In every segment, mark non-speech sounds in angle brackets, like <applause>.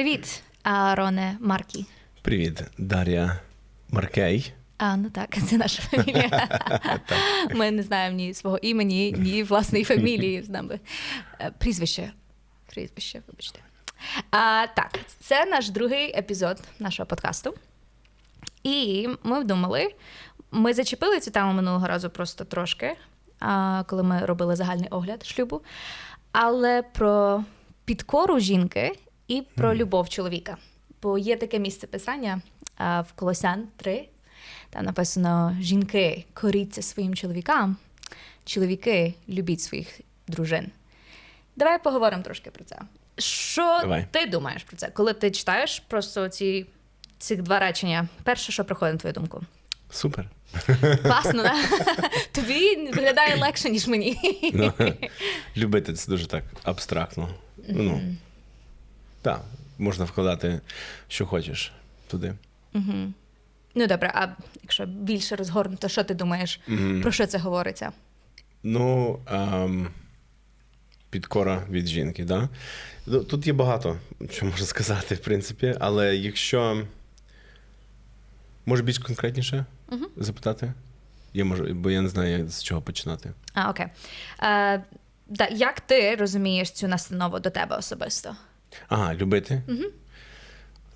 Привіт, Ароне Маркі. Привіт, Дар'я Маркей. А, ну так, це наша фамілія. <laughs> Ми не знаємо ні свого імені, ні власної фамілії <laughs> з нами. Е, Прізвище. Прізвище, вибачте. А, так, це наш другий епізод нашого подкасту. І ми думали, ми зачепили цю тему минулого разу просто трошки, коли ми робили загальний огляд шлюбу, але про підкору жінки і про любов чоловіка. Бо є таке місце писання а, в Колосян 3, там написано: жінки коріться своїм чоловікам, чоловіки любіть своїх дружин. Давай поговоримо трошки про це. Що Давай. ти думаєш про це? Коли ти читаєш просто ці, ці два речення, перше, що приходить на твою думку? Супер. Класно, да? <laughs> Тобі виглядає легше, ніж мені. Любити це дуже так абстрактно. Ну, так, можна вкладати, що хочеш туди. Ну добре, а якщо більше розгорнуто, що ти думаєш? Про що це говориться? Ну, ем, підкора від жінки, да? Ну, Тут є багато, що можна сказати, в принципі, але якщо. Може більш конкретніше запитати? Я можу, бо я не знаю, як з чого починати. А, окей. Е, да, як ти розумієш цю настанову до тебе особисто? Ага, любити. Угу.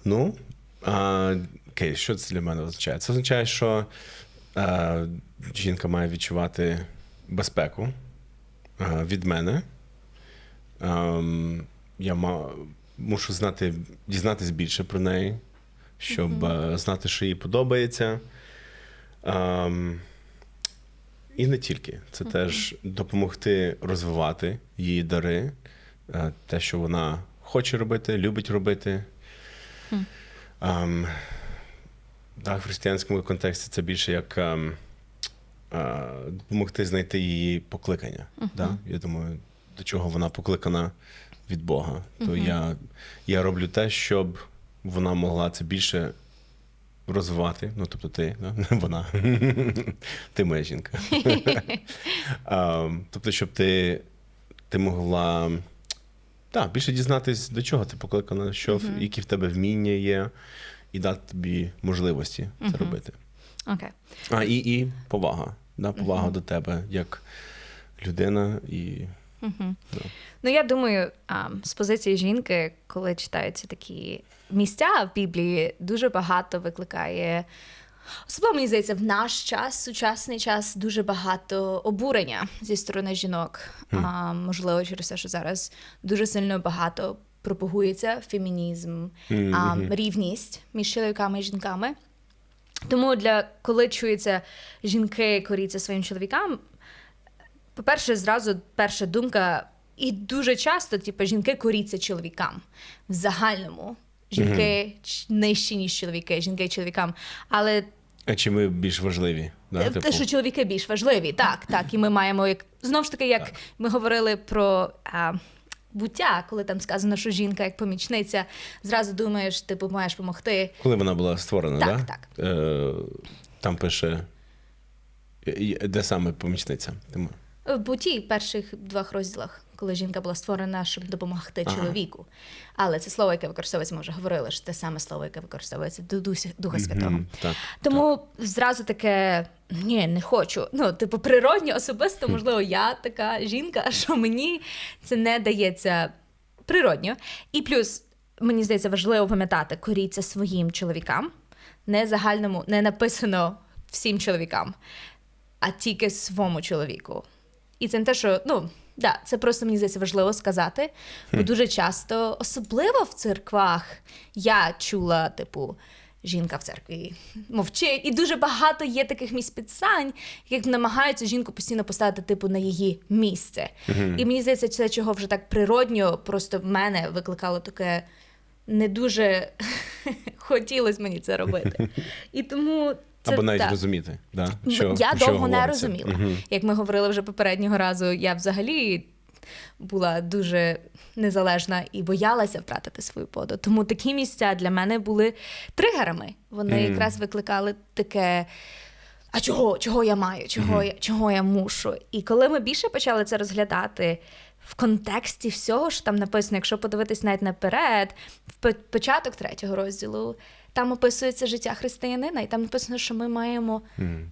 Ну, а, окей, що це для мене означає? Це означає, що а, жінка має відчувати безпеку а, від мене. Ам, я ма, мушу знати, дізнатись більше про неї, щоб а, знати, що їй подобається. Ам, і не тільки. Це теж допомогти розвивати її дари, е, те, що вона хоче робити, любить робити. Ам, да, в християнському контексті це більше як ам, а, допомогти знайти її покликання. Да? Я думаю, до чого вона покликана від Бога. То я, я роблю те, щоб вона могла це більше розвивати. Ну, тобто ти, да? <laughs> вона. ти моя жінка. А, <laughs> тобто, щоб ти, ти могла так, більше дізнатись, до чого ти покликана, що, в- які в тебе вміння є, і дати тобі можливості це робити. Окей. А, і, і повага. Да? Повага до тебе як людина і. Ну, я думаю, а, з позиції жінки, коли читаються такі місця в Біблії, дуже багато викликає. Особливо мені здається, в наш час, сучасний час, дуже багато обурення зі сторони жінок. А, можливо, через те, що зараз дуже сильно багато пропагується фемінізм, а, рівність між чоловіками і жінками. Тому для коли чується жінки коріться своїм чоловікам, по-перше, зразу перша думка, і дуже часто, типу, жінки коріться чоловікам в загальному. Жінки ч- нижчі, ніж чоловіки, жінки чоловікам. Але А чи ми більш важливі? Да? те, Типу, що чоловіки більш важливі, так, так. І ми маємо як знову ж таки, як ми говорили про а, буття, коли там сказано, що жінка як помічниця, зразу думаєш, типу, маєш допомогти. Коли вона була створена, Так, да? так. Е, там пише, де саме помічниця? В буті перших двох розділах, коли жінка була створена, щоб допомогти чоловіку. Але це слово, яке використовується, ми вже говорили, що те саме слово, яке використовується до Духа Святого. Мгм, так, Тому зразу таке ні, не хочу. Ну, типу, природньо, особисто, можливо, я така жінка, <laughs> що мені це не дається природньо. І плюс, мені здається, важливо пам'ятати, коріться своїм чоловікам, не загальному, не написано всім чоловікам, а тільки своєму чоловіку. І це не те, що ну. Да, це просто мені здається важливо сказати, бо дуже часто, особливо в церквах, я чула, типу, жінка в церкві мовчить. І дуже багато є таких місць писань, яких намагаються жінку постійно поставити, типу, на її місце. І мені здається, це чого вже так природньо, просто в мене викликало таке не дуже <laughs> хотілося мені це робити. <laughs> І тому це Або навіть так. розуміти, да? Що, я що довго не розуміла. Мгм. Як ми говорили вже попереднього разу, я взагалі була дуже незалежна і боялася втратити свою поду. Тому такі місця для мене були тригерами. Вони Мгм. якраз викликали таке. А чого, чого я маю, чого, я, чого я мушу? І коли ми більше почали це розглядати в контексті всього, що там написано, якщо подивитись навіть наперед, в по- початок третього розділу, там описується життя християнина, і там написано, що ми маємо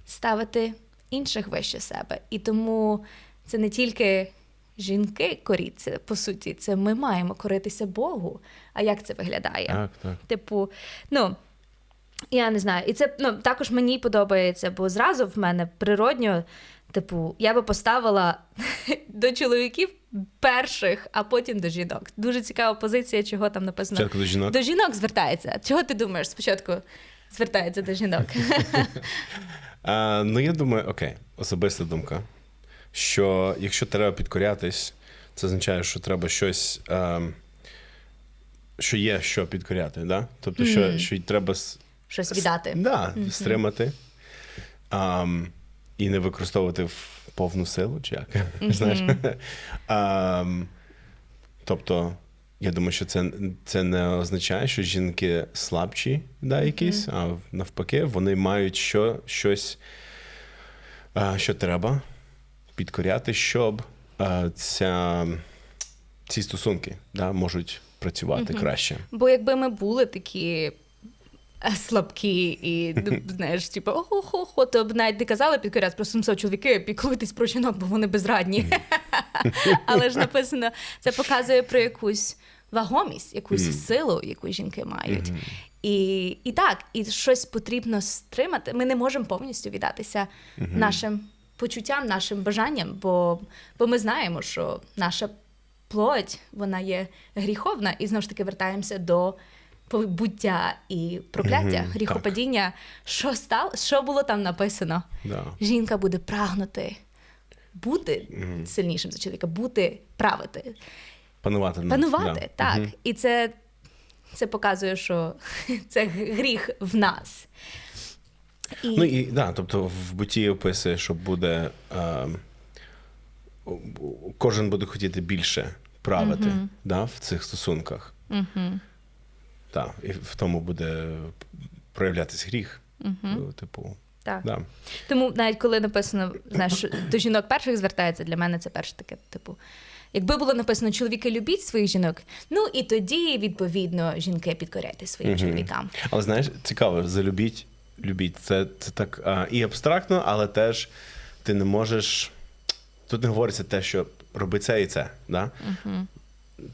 ставити інших вище себе. І тому це не тільки жінки коріться, по суті, це ми маємо коритися Богу. А як це виглядає? Так, так. Типу, ну. Я не знаю. І це ну, також мені подобається, бо зразу в мене природньо, типу, я би поставила <laughs> до чоловіків перших, а потім до жінок. Дуже цікава позиція, чого там написано. Спочатку до жінок. До жінок звертається. Чого ти думаєш? Спочатку звертається до жінок. <laughs> А, ну, я думаю, окей, особиста думка. Що якщо треба підкорятись, це означає, що треба щось, ем, що є що підкоряти. Да? Тобто, що, що й треба Щось віддати. Да, стримати ам, і не використовувати в повну силу, чи як? <laughs> Знаєш? <laughs> Ам, тобто, я думаю, що це, це не означає, що жінки слабші, да, якісь, а навпаки, вони мають що, щось, а, що треба підкоряти, щоб а, ця, ці стосунки да, можуть працювати краще. Бо якби ми були такі слабкі і, ну, <laughs> знаєш, типу, охо-хо-хо, то б навіть не казали просто «Ну, все, чоловіки, піклуйтесь про жінок, бо вони безрадні. <laughs> Але ж написано, це показує про якусь вагомість, якусь силу, яку жінки мають. І, і так, і щось потрібно стримати. Ми не можемо повністю віддатися нашим почуттям, нашим бажанням, бо, бо ми знаємо, що наша плоть, вона є гріховна, і знову ж таки вертаємося до буття і прокляття, Мгм, гріхопадіння. Що стало? Що було там написано? Да. Жінка буде прагнути бути сильнішим за чоловіка, бути правити, Панувати. панувати. да. Так. Мгм. І це, це показує, що <laughs> це гріх в нас. І... Ну і да, тобто в буті описує, що буде е, кожен буде хотіти більше правити да, в цих стосунках. Мгм. Так, і в тому буде проявлятись гріх. Ну, Типу, Так. да. Тому навіть коли написано, знаєш, до жінок перших звертається, для мене це перше таке, типу. Якби було написано чоловіки любіть своїх жінок, ну і тоді, відповідно, жінки підкоряйте своїм чоловікам. Але знаєш, цікаво, залюбіть, любіть. Це, це так а, і абстрактно, але теж ти не можеш. Тут не говориться те, що роби це і це. Да?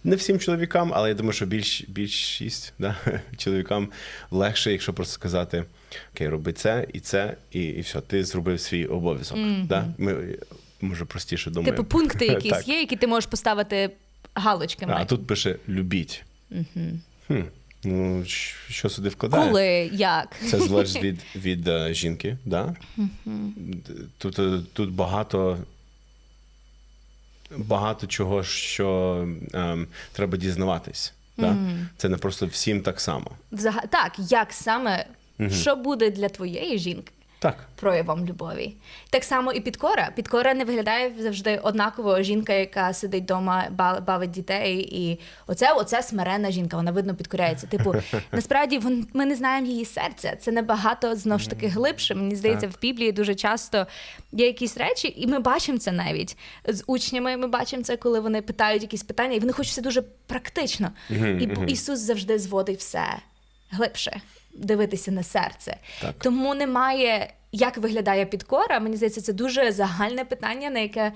Не всім чоловікам, але я думаю, що більш, більшість да? <laughs> чоловікам легше, якщо просто сказати: Окей, роби це і це, і, і все, ти зробив свій обов'язок. Да? Ми може простіше думаємо. Типу, пункти <laughs> якісь є, які ти можеш поставити галочками. А тут пише любіть. Хм. Ну, що сюди вкладає? Коли, як. Це залежить <laughs> від, від е, жінки, да? Д- Тут, е, тут багато, багато чого, що ем, треба дізнаватись. Да? Це не просто всім так само. Взага... Так, як саме, що буде для твоєї жінки? Так. проявом любові. Так само і підкора. Підкора не виглядає завжди однаково. Жінка, яка сидить вдома, ба- бавить дітей, і оце, оце смиренна жінка, вона видно підкоряється. Типу, <laughs> насправді ми не знаємо її серця. Це набагато знову ж таки глибше. Мені здається, в Біблії дуже часто є якісь речі, і ми бачимо це навіть з учнями. Ми бачимо це, коли вони питають якісь питання, і вони хочуть все дуже практично. І Ісус завжди зводить все глибше. Дивитися на серце. Так. Тому немає, як виглядає підкора. Мені здається, це дуже загальне питання, на яке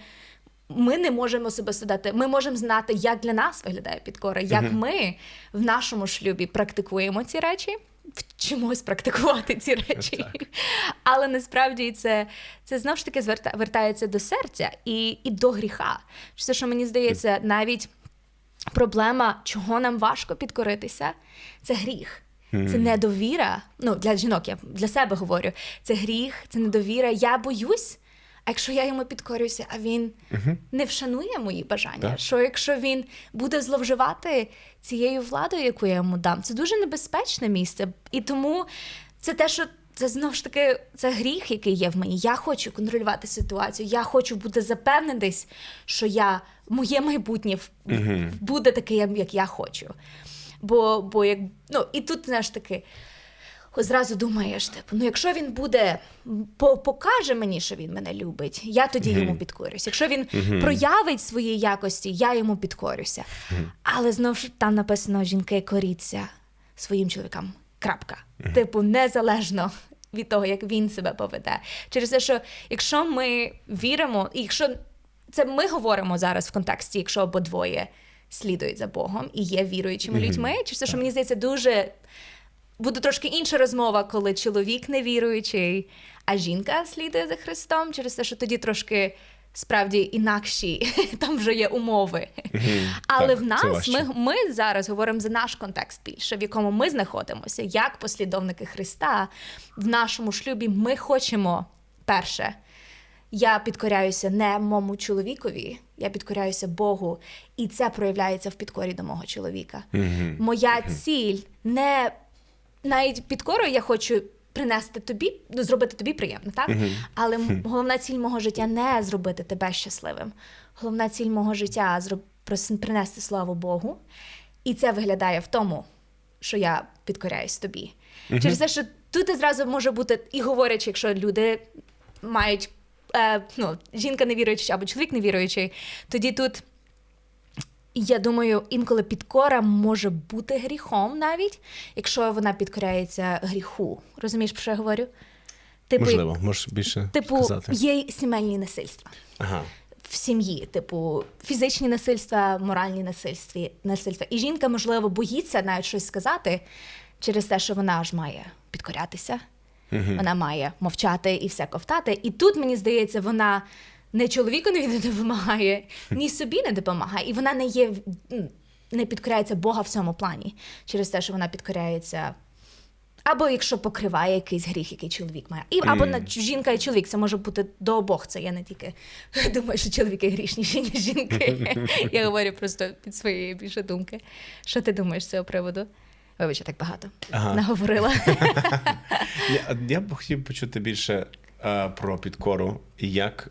ми не можемо себе дати. Ми можемо знати, як для нас виглядає підкора, як ми в нашому шлюбі практикуємо ці речі, вчимось практикувати ці речі. Але насправді це, це знову ж таки зверта- вертається до серця і, і до гріха. Все, що мені здається, навіть проблема, чого нам важко підкоритися, це гріх. Це недовіра. Ну, для жінок, я для себе говорю. Це гріх, це недовіра. Я боюсь. А якщо я йому підкорюся, а він не вшанує мої бажання, Так. що якщо він буде зловживати цією владою, яку я йому дам, це дуже небезпечне місце. І тому це те, що це знову ж таки це гріх, який є в мені. Я хочу контролювати ситуацію. Я хочу бути запевнений, що я моє майбутнє в- буде таке, як я хочу. Бо, бо як ну і тут знаєш таки. зразу думаєш, типу, ну якщо він буде по- покаже мені, що він мене любить, я тоді йому підкорюся. Якщо він проявить свої якості, я йому підкорюся. Але знову ж там написано: жінки коріться своїм чоловікам. Крапка. Типу, незалежно від того, як він себе поведе. Через те, що якщо ми віримо, і якщо це ми говоримо зараз в контексті, якщо обидвоє слідують за Богом і є віруючими людьми, через те, що мені здається, дуже буде трошки інша розмова, коли чоловік невіруючий, а жінка слідує за Христом, через те, що тоді трошки. Справді інакші <laughs> там вже є умови. Але Так, в нас ми, ми зараз говоримо за наш контекст більше, в якому ми знаходимося, як послідовники Христа в нашому шлюбі. Ми хочемо перше. Я підкоряюся не моєму чоловікові, я підкоряюся Богу, і це проявляється в підкорі до мого чоловіка. Моя ціль не навіть підкорою я хочу принести тобі, ну, зробити тобі приємно, так? Але головна ціль мого життя не зробити тебе щасливим. Головна ціль мого життя принести славу Богу. І це виглядає в тому, що я підкоряюсь тобі. Через те, що тут зразу може бути, і говорячи, якщо люди мають е, ну, жінка невіруюча або чоловік невіруючий, тоді тут. Я думаю, інколи підкора може бути гріхом навіть, якщо вона підкоряється гріху. Розумієш, про що я говорю? Типу, Можливо, можеш більше типу сказати. є сімейні насильства Ага. в сім'ї, типу фізичні насильства, моральні насильства, насильства. І жінка, можливо, боїться навіть щось сказати через те, що вона ж має підкорятися, вона має мовчати і все ковтати. І тут, мені здається, вона не чоловікові не допомагає, ні <laughs> собі не допомагає, і вона не є не підкоряється Бога в цьому плані, через те, що вона підкоряється. Або якщо покриває якийсь гріх, який чоловік має. І, або на жінка і чоловік, це може бути до обох. Це я не тільки <laughs> думаю, що чоловіки грішніші, ніж жінки. <laughs> Я говорю просто під своєї більше думки. Що ти думаєш з цього приводу? Вибач, я так багато Ага. наговорила. Я, я б хотів почути більше е, про підкору, як,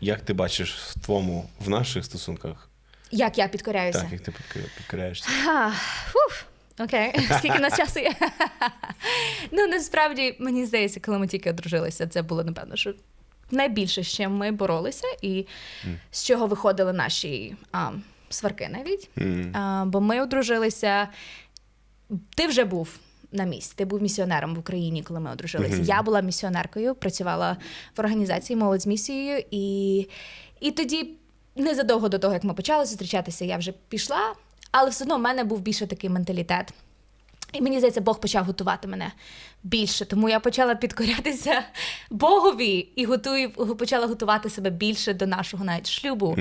як ти бачиш в твоєму, в наших стосунках, Як я підкоряюся? так, як ти підкоря- підкоряєшся. А, фух, Окей, <laughs> скільки нас часу є? ну, насправді, мені здається, коли ми тільки одружилися, це було, напевно, що найбільше, з чим ми боролися, і з чого виходили наші а, сварки навіть. Мгм. А, бо ми одружилися. Ти вже був на місці, ти був місіонером в Україні, коли ми одружилися. Мгм. Я була місіонеркою, працювала в організації молодь з місією, і, і тоді, незадовго до того, як ми почали зустрічатися, я вже пішла, але все одно в мене був більше такий менталітет. І мені здається, Бог почав готувати мене більше. Тому я почала підкорятися <laughs> Богові і готую, почала готувати себе більше до нашого навіть шлюбу.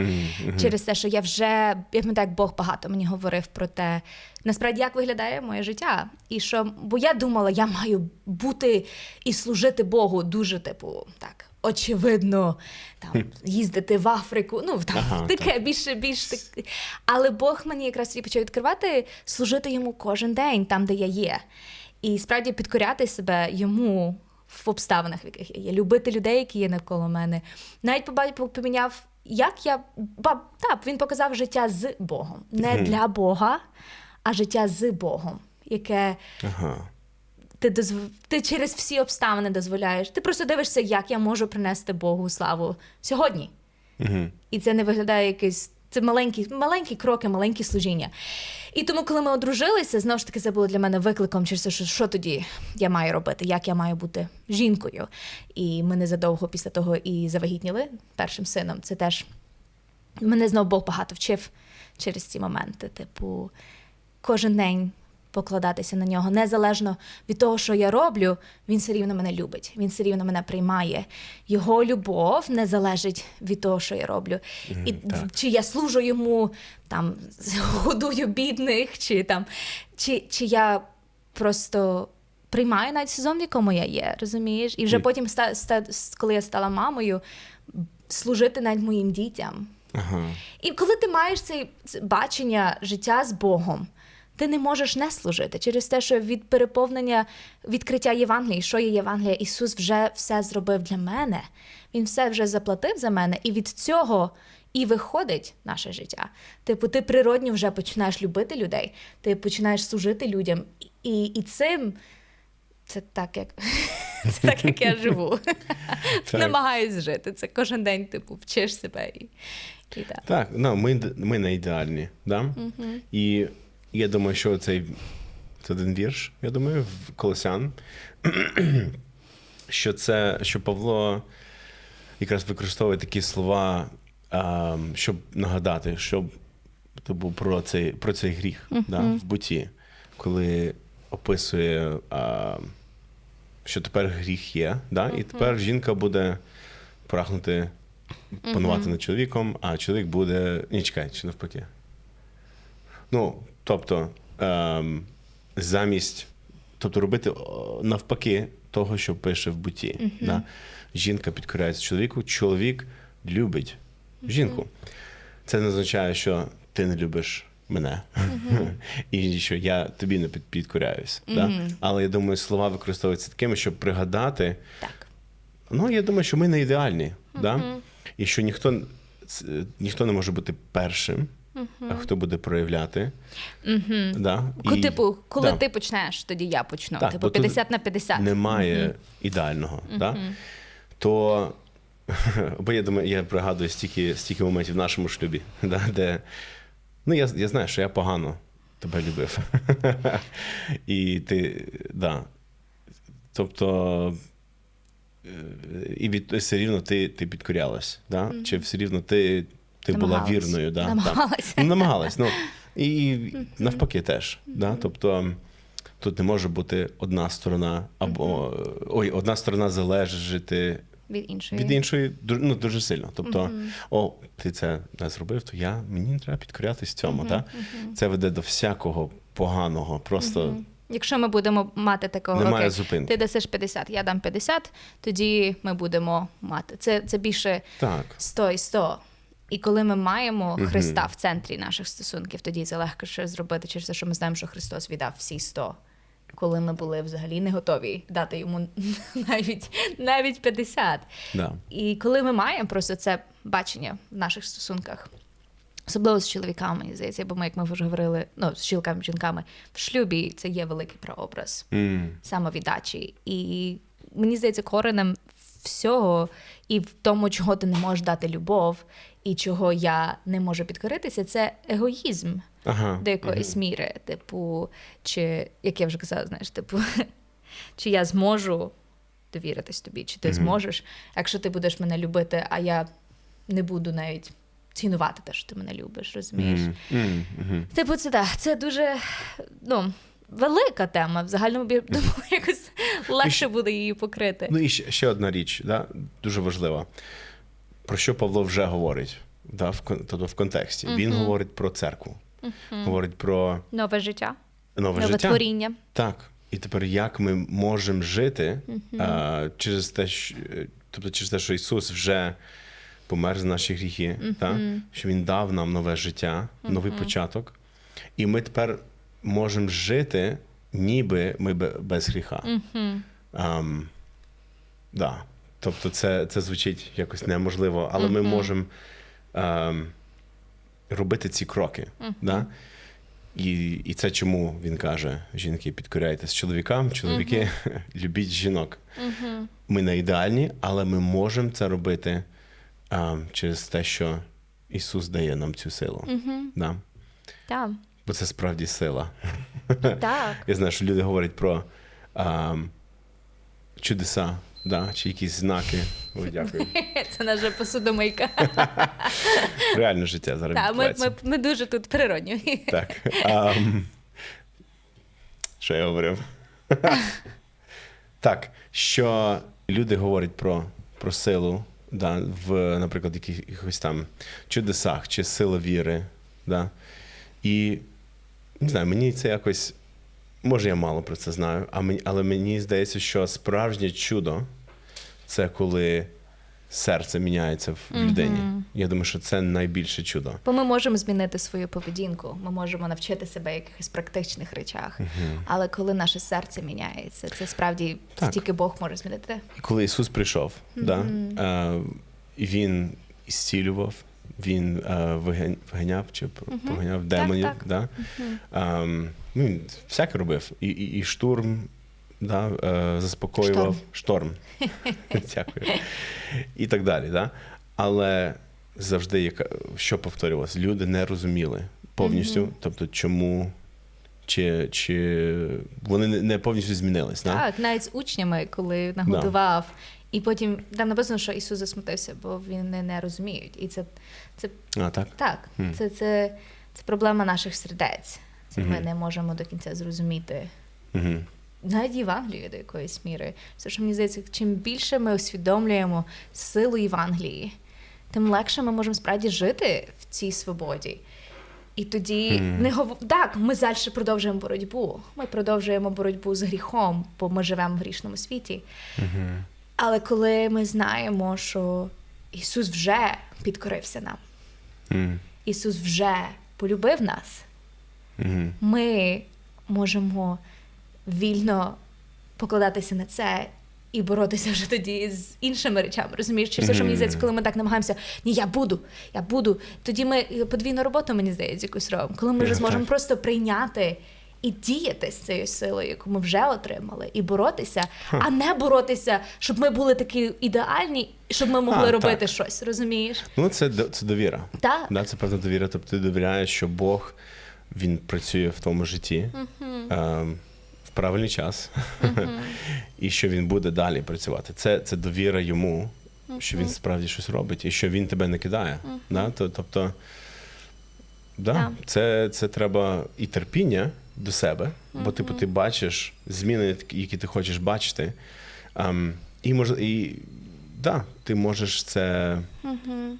Через те, що я вже я пам'ятаю, як Бог багато мені говорив про те, насправді як виглядає моє життя. І що, бо я думала, я маю бути і служити Богу дуже, типу, так. Очевидно, там їздити в Африку, ну там Ага, <laughs> таке більше, більш так. Але Бог мені якраз тоді почав відкривати, служити йому кожен день, там, де я є. І справді підкоряти себе йому в обставинах, в яких я є, любити людей, які є навколо мене. Навіть поба- поміняв, як я ба, так, він показав життя з Богом. Не для Бога, а життя з Богом, яке Ага. Ти дозв... ти через всі обставини дозволяєш. Ти просто дивишся, як я можу принести Богу славу сьогодні. Угу. І це не виглядає якийсь. Це маленькі, маленькі кроки, маленькі служіння. І тому, коли ми одружилися, знову ж таки, це було для мене викликом через те, що, що тоді я маю робити, як я маю бути жінкою. І ми незадовго після того і завагітніли першим сином. Це теж мене знову Бог багато вчив через ці моменти. Типу, кожен день покладатися на нього. Незалежно від того, що я роблю, він все рівно мене любить, він все рівно мене приймає. Його любов не залежить від того, що я роблю. І так. чи я служу йому, там годую бідних, чи там, чи, чи я просто. Приймаю навіть сезон, в якому я є, розумієш? І вже Ні. потім, ста, ста, коли я стала мамою, служити навіть моїм дітям. Ага. І коли ти маєш це бачення життя з Богом, ти не можеш не служити через те, що від переповнення відкриття Євангелії, що є Євангелія, Ісус вже все зробив для мене. Він все вже заплатив за мене, і від цього і виходить наше життя. Типу, ти природньо вже починаєш любити людей, ти починаєш служити людям, і, і цим Це так, як <laughs> це так, як я живу. <laughs> Намагаюсь жити. Це кожен день, типу, вчиш себе і, і так. Так, ну, ми, ми не ідеальні. Да? І я думаю, що цей це один вірш, я думаю, в Колосян, <clears throat> що це, що Павло якраз використовує такі слова, а, щоб нагадати, щоб типу, про цей, про цей гріх да, в буті, коли описує, а, що тепер гріх є, да, і тепер жінка буде прагнути панувати над чоловіком, а чоловік буде. Ні, чекай, чи навпаки. Ну, тобто, ем, замість, тобто робити навпаки того, що пише в буті. Да? Жінка підкоряється чоловіку, чоловік любить жінку. Це не означає, що ти не любиш мене, <laughs> і що я тобі не під- підкоряюсь. Да? Але я думаю, слова використовуються такими, щоб пригадати. Так. Ну, я думаю, що ми не ідеальні, да? і що ніхто, ніхто не може бути першим, а хто буде проявляти. Да? Ку- І- Типу, коли да. ти почнеш, тоді я почну. Так, типу, 50 на 50. Немає ідеального. Да? То, <laughs> бо я думаю, я пригадую стільки, стільки моментів в нашому шлюбі, <laughs> да? де ну, я, я знаю, що я погано тебе любив. <laughs> І ти, да. Тобто, е, і від, все рівно ти, ти підкорялась, да? чи все рівно ти, ти була вірною. Да? Намагалась. Ну, намагалась. Ну, і навпаки теж. Да? Тобто тут не може бути одна сторона, або ой, одна сторона залежати Від іншої. від іншої ну, дуже сильно. Тобто, о, ти це не зробив, то я мені не треба підкорятись цьому. Да? Це веде до всякого поганого. Просто Якщо ми будемо мати такого, Немає окей, зупинки. ти дасиш 50, я дам 50, тоді ми будемо мати. Це, це більше так. 100 і 100. І коли ми маємо Христа в центрі наших стосунків, тоді це легко ще зробити через те, що ми знаємо, що Христос віддав всі 100. Коли ми були взагалі не готові дати йому <laughs> навіть, навіть 50. Да. І коли ми маємо просто це бачення в наших стосунках, особливо з чоловіками, мені здається, бо ми, як ми вже говорили, ну, з чоловіками, жінками, в шлюбі це є великий прообраз М. самовіддачі. І мені здається, коренем всього і в тому, чого ти не можеш дати любов, і чого я не можу підкоритися, це егоїзм Ага. до якоїсь міри. Типу, чи як я вже казала, знаєш, типу, <laughs> чи я зможу довіритись тобі, чи ти зможеш, якщо ти будеш мене любити, а я не буду навіть цінувати те, що ти мене любиш, розумієш? М, м, мгм. Типу, це так, це дуже ну, велика тема. В загальному бі- <laughs> думаю, якось легше буде її покрити. Ну і ще, ще одна річ, да, дуже важлива. Про що Павло вже говорить да, в, тобто в контексті. Він говорить про церкву, говорить про Нове життя, нове, нове життя. творіння. Так. І тепер як ми можемо жити а, через те, що, тобто через те, що Ісус вже помер за наші гріхи, та? що Він дав нам нове життя, новий початок. І ми тепер можемо жити, ніби ми без гріха. Ам, да. Тобто, це, це звучить якось неможливо, але ми можемо ам, робити ці кроки. Да? І, і це чому він каже: жінки, підкоряйтесь чоловікам, чоловіки, <laughs> любіть жінок. Ми не ідеальні, але ми можемо це робити а, через те, що Ісус дає нам цю силу. Да? Так, Бо це справді сила. так. <laughs> Я знаю, що люди говорять про а, чудеса, да? чи якісь знаки. Ой, дякую. <laughs> Це наша посудомийка. <laughs> Реальне життя зараз. Так, ми, ми, ми дуже тут природні. <laughs> Так. ам, що я говорив? так, що люди говорять про, про силу, да, в, наприклад, якихось там чудесах чи сила віри. Да? І не знаю, мені це якось. Може, я мало про це знаю, а мені, але мені здається, що справжнє чудо це коли серце міняється в людині. Я думаю, що це найбільше чудо. Бо ми можемо змінити свою поведінку, ми можемо навчити себе якихось практичних речах. Але коли наше серце міняється, це справді Так. тільки Бог може змінити. Коли Ісус прийшов, да, е, Він ісцілював, Він е, виганяв чи поганяв демонів. так. Да? Ем, ну, він всяке робив. І, і, і штурм да, е, заспокоював шторм. <laughs> Дякую. І так далі. Да? Але завжди, яка, що повторювалося, люди не розуміли повністю, тобто, чому. Чи, чи вони не- повністю змінились, да? Так, навіть з учнями, коли нагодував. І потім там написано, що Ісус засмутився, бо вони не розуміють. І це, це А, так? так, Мгм. це, це, це проблема наших сердець. Це ми не можемо до кінця зрозуміти. Угу. Навіть Євангелію до якоїсь міри. Все, що мені здається, чим більше ми усвідомлюємо силу Євангелії, тим легше ми можемо справді жити в цій свободі. І тоді Мгм. не гов... так, ми далі продовжуємо боротьбу. Ми продовжуємо боротьбу з гріхом, бо ми живемо в грішному світі. Угу. Але коли ми знаємо, що Ісус вже підкорився нам, Угу. Ісус вже полюбив нас, Угу. ми можемо вільно покладатися на це і боротися вже тоді з іншими речами. Розумієш, чи все, що мені здається, коли ми так намагаємося, ні, я буду, я буду. Тоді ми подвійну роботу, мені здається, якусь робимо. Коли ми вже зможемо просто прийняти. І діяти з цією силою, яку ми вже отримали, і боротися, а не боротися, щоб ми були такі ідеальні, щоб ми могли А, робити так. щось, розумієш? Ну, це, це довіра. Так. Да, це певна довіра. Тобто ти довіряєш, що Бог він працює в тому житті ем, в правильний час, <laughs> і що він буде далі працювати. Це, це довіра йому, що він справді щось робить, і що він тебе не кидає. Да? Тобто, да, це, це треба і терпіння до себе, бо типу, ти бачиш зміни, які ти хочеш бачити. Ем, і може, і да, ти можеш це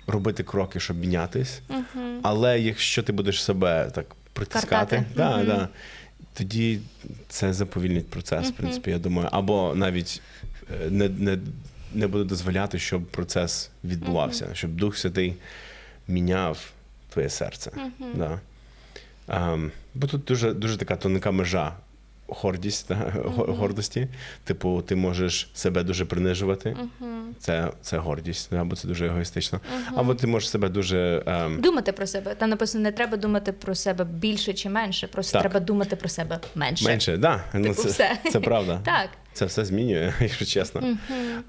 робити кроки, щоб мінятись. Але якщо ти будеш себе так притискати, да, Мгм. да, тоді це заповільнить процес, в принципі, я думаю. Або навіть е, не, не, не буде дозволяти, щоб процес відбувався, щоб Дух Святий міняв твоє серце. Да. Um, бо тут дуже, дуже така тонка межа. Гордість да, <laughs> го- гордості. Типу, ти можеш себе дуже принижувати. Це, це гордість, або це дуже егоїстично. Або ти можеш себе дуже. Ем, Думати про себе. Там написано, не треба думати про себе більше чи менше, просто Так. треба думати про себе менше. менше. Да, ну, Типу, це, все. це правда. <laughs> Так. Це все змінює, <laughs> якщо чесно.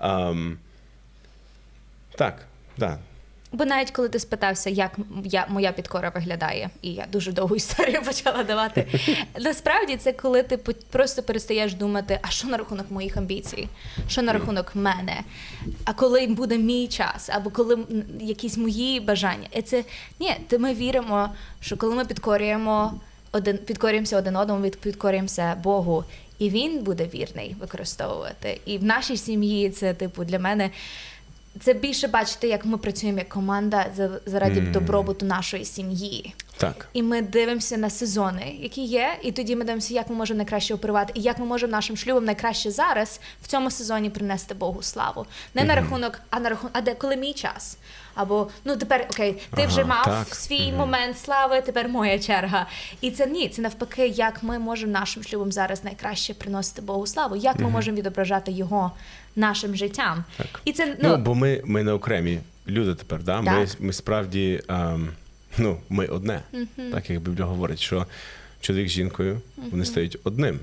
Ем, так, да. Бо навіть коли ти спитався, як я, моя підкора виглядає, і я дуже довгу історію <laughs> почала давати. Насправді це коли ти просто перестаєш думати, а що на рахунок моїх амбіцій, що на рахунок мене, а коли буде мій час, або коли якісь мої бажання. І це ні, ти ми віримо, що коли ми підкорюємо один, підкорюємося один одному, підкорюємося Богу, і він буде вірний використовувати. І в нашій сім'ї це, типу, для мене. Це більше бачити, як ми працюємо як команда заради mm. добробуту нашої сім'ї. Так. І ми дивимося на сезони, які є, і тоді ми дивимося, як ми можемо найкраще оперувати, і як ми можемо нашим шлюбом найкраще зараз в цьому сезоні принести Богу славу. Не на рахунок, а на рахунок, а де коли мій час? Або ну тепер окей, ти вже мав так. свій Мгм. момент слави, тепер моя черга. І це ні, це навпаки, як ми можемо нашим шлюбом зараз найкраще приносити Богу славу, як ми можемо відображати його нашим життям. Так. І це Ну, ну, бо ми, ми не окремі люди тепер, да? Ми, Так. ми справді ем, ну, ми одне. Так як Біблія говорить, що чоловік з жінкою вони стають одним.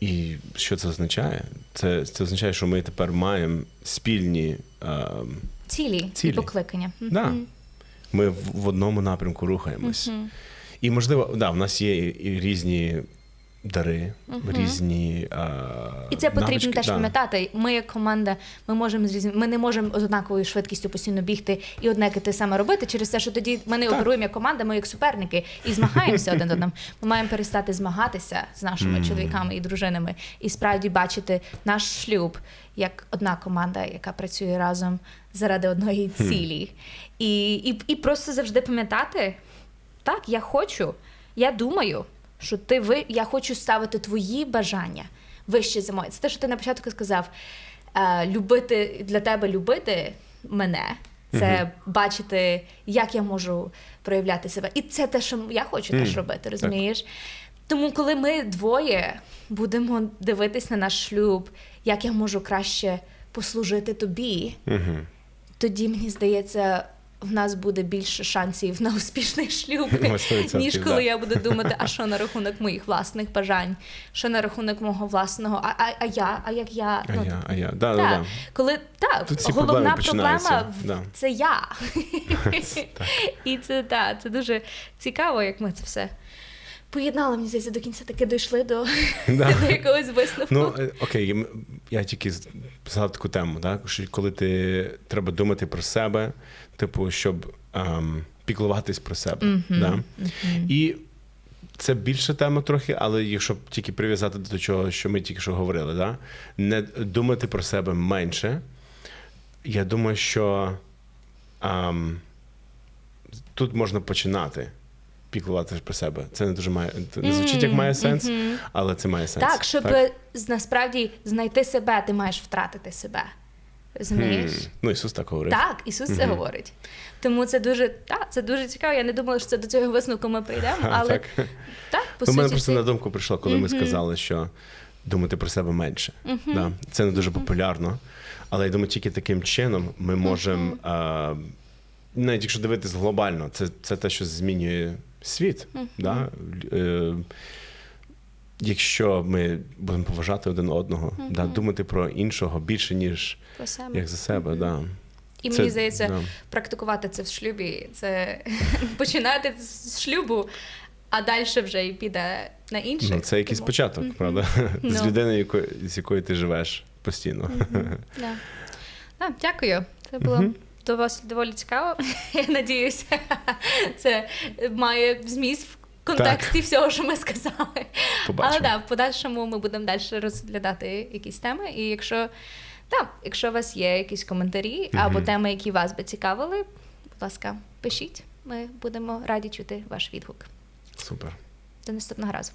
І що це означає? Це, це означає, що ми тепер маємо спільні. Ем, цілі, Цілі. і покликання. да, ми в, одному напрямку рухаємось. І можливо, да, в нас є і різні дари, різні. Е, І це потрібно навички, теж да. пам'ятати. Ми як команда, ми можемо з різним, ми не можемо з однаковою швидкістю постійно бігти і одне те саме робити через те, що тоді ми не Так. оперуємо як команда, ми як суперники і змагаємося один одним. Ми маємо перестати змагатися з нашими чоловіками і дружинами і справді бачити наш шлюб як одна команда, яка працює разом заради одної цілі. І, і, і просто завжди пам'ятати, так, я хочу, я думаю, що ти ви, я хочу ставити твої бажання вище за моє. Це те, що ти на початку сказав. Е, любити для тебе любити мене. Це бачити, як я можу проявляти себе. І це те, що я хочу теж робити, розумієш? Тому, коли ми двоє будемо дивитись на наш шлюб, як я можу краще послужити тобі, Мгм. тоді мені здається, в нас буде більше шансів на успішний шлюб, <laughs> 100%, ніж коли да. я буду <laughs> думати, а що на рахунок моїх власних бажань, що на рахунок мого власного, а, а, а я, а як я. А Ну, я, а я. Да, да, да. коли так, головна проблема да. це я. <laughs> І це так, це дуже цікаво, як ми це все поєднали. Мені здається, до кінця таки дійшли до, <laughs> до якогось висновку. Ну, е, окей, я тільки згадав таку тему, так? що коли ти треба думати про себе, типу, щоб ем, піклуватись про себе. Да? І це більша тема трохи, але якщо тільки прив'язати до чого, що ми тільки що говорили, да? не думати про себе менше. Я думаю, що ем, тут можна починати піклуватися про себе. Це не дуже має. це Не звучить як має сенс, але це має сенс. Так, щоб з- насправді знайти себе, ти маєш втратити себе. Розумієш? М, Ну, Ісус так говорив. Так, Ісус це говорить. Тому це дуже, так, це дуже цікаво. Я не думала, що це до цього висновку ми прийдемо, але так. так, по У суті. мене просто це- на думку прийшло, коли ми сказали, що думати про себе менше. Да? Це не дуже популярно. Але я думаю, тільки таким чином ми можемо, навіть якщо дивитись глобально, це, це те, що змінює світ. Да? Е, якщо ми будемо поважати один одного, да? думати про іншого більше, ніж про себе. як за себе. Да? І Це- мені здається, да. практикувати це в шлюбі, це <laughs> починати з шлюбу, а далі вже і піде на інших. Ну, це якийсь початок, правда? <laughs> З Ну. людиною, якою- з якою ти живеш постійно. Да. <laughs> А, дякую. Це було до вас доволі цікаво. <laughs> Я надіюся, <laughs> це має зміст в контексті всього, що ми сказали. Побачимо. Але да, в подальшому ми будемо далі розглядати якісь теми. І якщо, да, якщо у вас є якісь коментарі або теми, які вас би цікавили, будь ласка, пишіть. Ми будемо раді чути ваш відгук. Супер. До наступного разу.